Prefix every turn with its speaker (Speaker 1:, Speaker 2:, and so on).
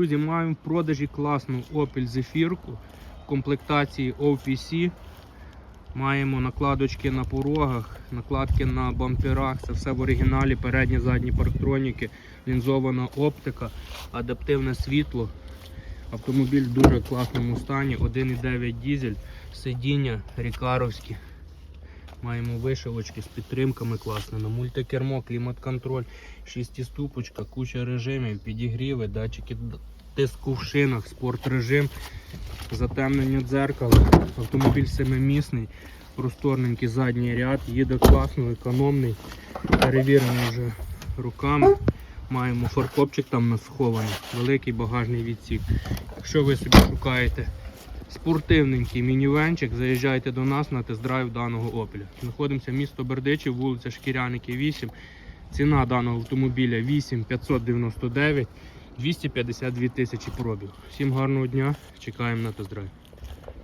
Speaker 1: Друзі, маємо в продажі класну Opel Zefirку в комплектації OPC. Маємо накладочки на порогах, накладки на бамперах. Це все в оригіналі, передні, задні парктроніки, лінзована оптика, адаптивне світло. Автомобіль в дуже класному стані. 1,9 дізель, сидіння рікаровські. Маємо вишивочки з підтримками класними, мультикермо, клімат-контроль, шестиступочка, куча режимів, підігріви, датчики тиску в шинах, спорт режим, затемнення дзеркала. Автомобіль семимісний, просторненький задній ряд, їде класно, економний, перевірений вже руками. Маємо фаркопчик там на схований, великий багажний відсік. Якщо ви собі шукаєте спортивненький мінівенчик, заїжджайте до нас на тест-драйв даного Opel. Знаходимося місто Бердичів, вулиця Шкіряники 8. Ціна даного автомобіля 8599, 252 тисячі пробіг. Всім гарного дня, чекаємо на тест-драйв.